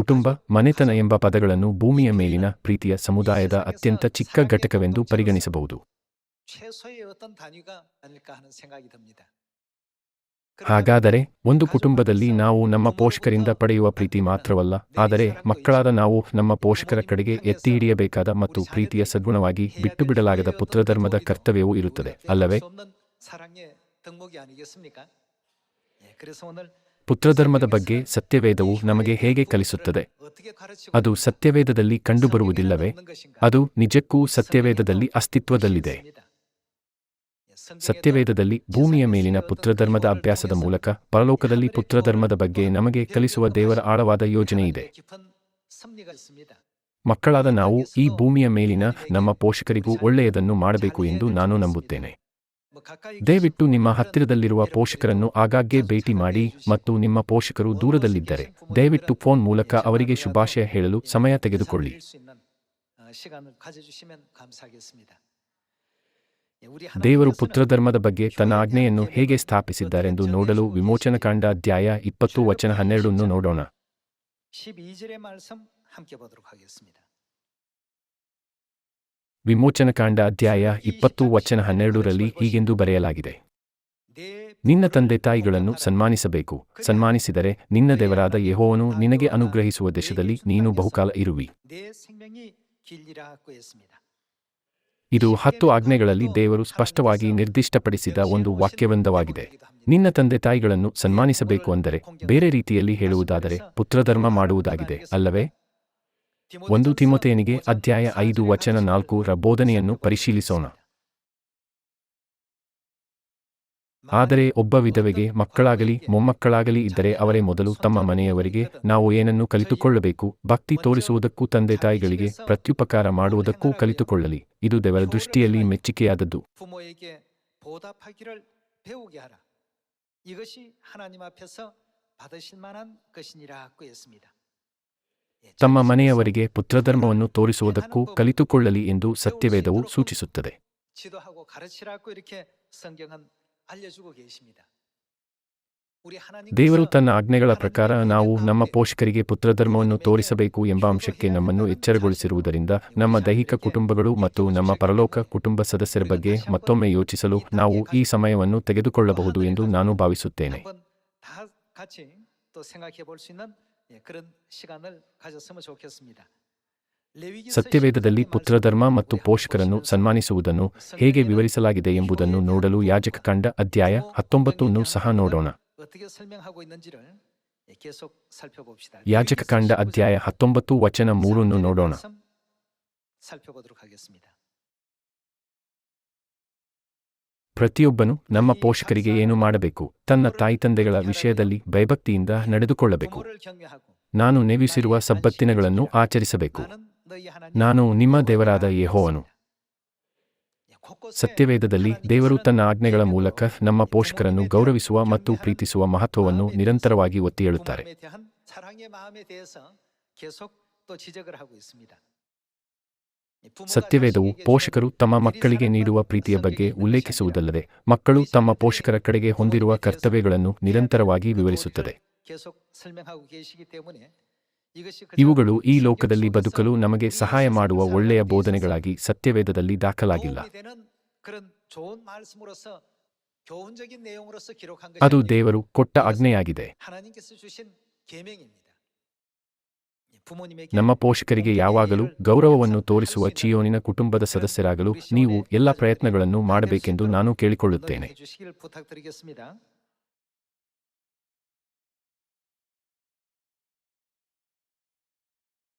ಕುಟುಂಬ, ಮನೆತನ ಎಂಬ ಪದಗಳನ್ನು ಭೂಮಿಯ ಮೇಲಿನ ಪ್ರೀತಿಯ ಸಮುದಾಯದ ಅತ್ಯಂತ ಚಿಕ್ಕ ಘಟಕವೆಂದು ಪರಿಗಣಿಸಬಹುದು. ಹಾಗಾದರೆ ಒಂದು ಕುಟುಂಬದಲ್ಲಿ ನಾವು ನಮ್ಮ ಪೋಷಕರಿಂದ ಪಡೆಯುವ ಪ್ರೀತಿ ಮಾತ್ರವಲ್ಲ, ಆದರೆ ಮಕ್ಕಳಾದ ನಾವು ನಮ್ಮ ಪೋಷಕರ ಕಡೆಗೆ ಎತ್ತಿ ಹಿಡಿಯಬೇಕಾದ ಮತ್ತು ಪ್ರೀತಿಯ ಸದ್ಗುಣವಾಗಿ ಬಿಟ್ಟು ಬಿಡಲಾಗದ ಪುತ್ರಧರ್ಮದ ಕರ್ತವ್ಯವೂ ಇರುತ್ತದೆ, ಅಲ್ಲವೇ? ಪುತ್ರಧರ್ಮದ ಬಗ್ಗೆ ಸತ್ಯವೇದವು ನಮಗೆ ಹೇಗೆ ಕಲಿಸುತ್ತದೆ? ಅದು ಸತ್ಯವೇದದಲ್ಲಿ ಕಂಡುಬರುವುದಿಲ್ಲವೇ? ಅದು ನಿಜಕ್ಕೂ ಸತ್ಯವೇದದಲ್ಲಿ ಅಸ್ತಿತ್ವದಲ್ಲಿದೆ. ಸತ್ಯವೇದದಲ್ಲಿ ಭೂಮಿಯ ಮೇಲಿನ ಪುತ್ರಧರ್ಮದ ಅಭ್ಯಾಸದ ಮೂಲಕ ಪರಲೋಕದಲ್ಲಿ ಪುತ್ರಧರ್ಮದ ಬಗ್ಗೆ ನಮಗೆ ಕಲಿಸುವ ದೇವರ ಆಳವಾದ ಯೋಜನೆ ಇದೆ. ಮಕ್ಕಳಾದ ನಾವು ಈ ಭೂಮಿಯ ಮೇಲಿನ ನಮ್ಮ ಪೋಷಕರಿಗೂ ಒಳ್ಳೆಯದನ್ನು ಮಾಡಬೇಕು ಎಂದು ನಾನು ನಂಬುತ್ತೇನೆ. ದಯವಿಟ್ಟು ನಿಮ್ಮ ಹತ್ತಿರದಲ್ಲಿರುವ ಪೋಷಕರನ್ನು ಆಗಾಗ್ಗೆ ಭೇಟಿ ಮಾಡಿ ಮತ್ತು ನಿಮ್ಮ ಪೋಷಕರು ದೂರದಲ್ಲಿದ್ದರೆ ದಯವಿಟ್ಟು ಫೋನ್ ಮೂಲಕ ಅವರಿಗೆ ಶುಭಾಶಯ ಹೇಳಲು ಸಮಯ ತೆಗೆದುಕೊಳ್ಳಿ. ದೇವರು ಪುತ್ರಧರ್ಮದ ಬಗ್ಗೆ ತನ್ನ ಆಜ್ಞೆಯನ್ನು ಹೇಗೆ ಸ್ಥಾಪಿಸಿದ್ದಾರೆಂದು ನೋಡಲು ವಿಮೋಚನಕಾಂಡ ಅಧ್ಯಾಯ ಇಪ್ಪತ್ತು ವಚನ ಹನ್ನೆರಡನ್ನು ನೋಡೋಣ. ವಿಮೋಚನಕಾಂಡ ಅಧ್ಯಾಯ ಇಪ್ಪತ್ತು ವಚನ ಹನ್ನೆರಡರಲ್ಲಿ ಹೀಗೆಂದು ಬರೆಯಲಾಗಿದೆ. ನಿನ್ನ ತಂದೆ ತಾಯಿಗಳನ್ನು ಸನ್ಮಾನಿಸಬೇಕು. ಸನ್ಮಾನಿಸಿದರೆ ನಿನ್ನ ದೇವರಾದ ಯಹೋವನು ನಿನಗೆ ಅನುಗ್ರಹಿಸುವ ದೇಶದಲ್ಲಿ ನೀನು ಬಹುಕಾಲ ಇರುವಿ. ಇದು ಹತ್ತು ಆಜ್ಞೆಗಳಲ್ಲಿ ದೇವರು ಸ್ಪಷ್ಟವಾಗಿ ನಿರ್ದಿಷ್ಟಪಡಿಸಿದ ಒಂದು ವಾಕ್ಯವೃಂದವಾಗಿದೆ. ನಿನ್ನ ತಂದೆ ತಾಯಿಗಳನ್ನು ಸನ್ಮಾನಿಸಬೇಕು ಅಂದರೆ ಬೇರೆ ರೀತಿಯಲ್ಲಿ ಹೇಳುವುದಾದರೆ ಪುತ್ರಧರ್ಮ ಮಾಡುವುದಾಗಿದೆ, ಅಲ್ಲವೇ? ಒಂದು ತಿಮೊಥೆಯನಿಗೆ ಅಧ್ಯಾಯ ಐದು ವಚನ ನಾಲ್ಕು ರ ಬೋಧನೆಯನ್ನು ಪರಿಶೀಲಿಸೋಣ ಆದರೆ ಒಬ್ಬ ವಿಧವೆಗೆ ಮಕ್ಕಳಾಗಲಿ ಮೊಮ್ಮಕ್ಕಳಾಗಲಿ ಇದ್ದರೆ ಅವರೇ ಮೊದಲು ತಮ್ಮ ಮನೆಯವರಿಗೆ ನಾವು ಏನನ್ನು ಕಲಿತುಕೊಳ್ಳಬೇಕು ಭಕ್ತಿ ತೋರಿಸುವುದಕ್ಕೂ ತಂದೆ ತಾಯಿಗಳಿಗೆ ಪ್ರತ್ಯುಪಕಾರ ಮಾಡುವುದಕ್ಕೂ ಕಲಿತುಕೊಳ್ಳಲಿ ಇದು ದೇವರ ದೃಷ್ಟಿಯಲ್ಲಿ ಮೆಚ್ಚುಗೆಯಾದದ್ದು 부모에게 보답하기를 배우게 하라. 이것이 하나님 앞에서 받으실 만한 것이니라 하고 했습니다. ತಮ್ಮ ಮನೆಯವರಿಗೆ ಪುತ್ರಧರ್ಮವನ್ನು ತೋರಿಸುವುದಕ್ಕೂ ಕಲಿತುಕೊಳ್ಳಲಿ ಎಂದು ಸತ್ಯವೇದವು ಸೂಚಿಸುತ್ತದೆ. ದೇವರು ತನ್ನ ಆಜ್ಞೆಗಳ ಪ್ರಕಾರ ನಾವು ನಮ್ಮ ಪೋಷಕರಿಗೆ ಪುತ್ರಧರ್ಮವನ್ನು ತೋರಿಸಬೇಕು ಎಂಬ ಅಂಶಕ್ಕೆ ನಮ್ಮನ್ನು ಎಚ್ಚರಗೊಳಿಸಿರುವುದರಿಂದ ನಮ್ಮ ದೈಹಿಕ ಕುಟುಂಬಗಳು ಮತ್ತು ನಮ್ಮ ಪರಲೋಕ ಕುಟುಂಬ ಸದಸ್ಯರ ಬಗ್ಗೆ ಮತ್ತೊಮ್ಮೆ ಯೋಚಿಸಲು ನಾವು ಈ ಸಮಯವನ್ನು ತೆಗೆದುಕೊಳ್ಳಬಹುದು ಎಂದು ನಾನು ಭಾವಿಸುತ್ತೇನೆ. ಸತ್ಯವೇದದಲ್ಲಿ ಪುತ್ರಧರ್ಮ ಮತ್ತು ಪೋಷಕರನ್ನು ಸನ್ಮಾನಿಸುವುದನ್ನು ಹೇಗೆ ವಿವರಿಸಲಾಗಿದೆ ಎಂಬುದನ್ನು ನೋಡಲು ಯಾಜಕ ಕಂಡ ಅಧ್ಯಾಯ ಹತ್ತೊಂಬತ್ತನ್ನು ಸಹ ನೋಡೋಣ. ಯಾಜಕ ಕಂಡ ಅಧ್ಯಾಯ ಹತ್ತೊಂಬತ್ತು ವಚನ ಮೂರನ್ನು ನೋಡೋಣ. ಪ್ರತಿಯೊಬ್ಬನು ನಮ್ಮ ಪೋಷಕರಿಗೆ ಏನು ಮಾಡಬೇಕು? ತನ್ನ ತಾಯಿ ತಂದೆಗಳ ವಿಷಯದಲ್ಲಿ ಭಯಭಕ್ತಿಯಿಂದ ನಡೆದುಕೊಳ್ಳಬೇಕು. ನಾನು ನೇವಿಸಿರುವ ಸಬ್ಬತ್ತಿನಗಳನ್ನು ಆಚರಿಸಬೇಕು. ನಾನು ನಿಮ್ಮ ದೇವರಾದ ಯೆಹೋವನು. ಸತ್ಯವೇದದಲ್ಲಿ ದೇವರು ತನ್ನ ಆಜ್ಞೆಗಳ ಮೂಲಕ ನಮ್ಮ ಪೋಷಕರನ್ನು ಗೌರವಿಸುವ ಮತ್ತು ಪ್ರೀತಿಸುವ ಮಹತ್ವವನ್ನು ನಿರಂತರವಾಗಿ ಒತ್ತಿ ಹೇಳುತ್ತಾರೆ. ಸತ್ಯವೇದವು ಪೋಷಕರು ತಮ್ಮ ಮಕ್ಕಳಿಗೆ ನೀಡುವ ಪ್ರೀತಿಯ ಬಗ್ಗೆ ಉಲ್ಲೇಖಿಸುವುದಲ್ಲದೆ, ಮಕ್ಕಳು ತಮ್ಮ ಪೋಷಕರ ಕಡೆಗೆ ಹೊಂದಿರುವ ಕರ್ತವ್ಯಗಳನ್ನು ನಿರಂತರವಾಗಿ ವಿವರಿಸುತ್ತದೆ. ಇವುಗಳು ಈ ಲೋಕದಲ್ಲಿ ಬದುಕಲು ನಮಗೆ ಸಹಾಯ ಮಾಡುವ ಒಳ್ಳೆಯ ಬೋಧನೆಗಳಾಗಿ ಸತ್ಯವೇದದಲ್ಲಿ ದಾಖಲಾಗಿಲ್ಲ. ಅದು ದೇವರು ಕೊಟ್ಟ ಆಜ್ಞೆಯಾಗಿದೆ. ನಮ್ಮ ಪೋಷಕರಿಗೆ ಯಾವಾಗಲೂ ಗೌರವವನ್ನು ತೋರಿಸುವ ಚಿಯೋನಿನ ಕುಟುಂಬದ ಸದಸ್ಯರಾಗಲು ನೀವು ಎಲ್ಲ ಪ್ರಯತ್ನಗಳನ್ನು ಮಾಡಬೇಕೆಂದು ನಾನು ಕೇಳಿಕೊಳ್ಳುತ್ತೇನೆ.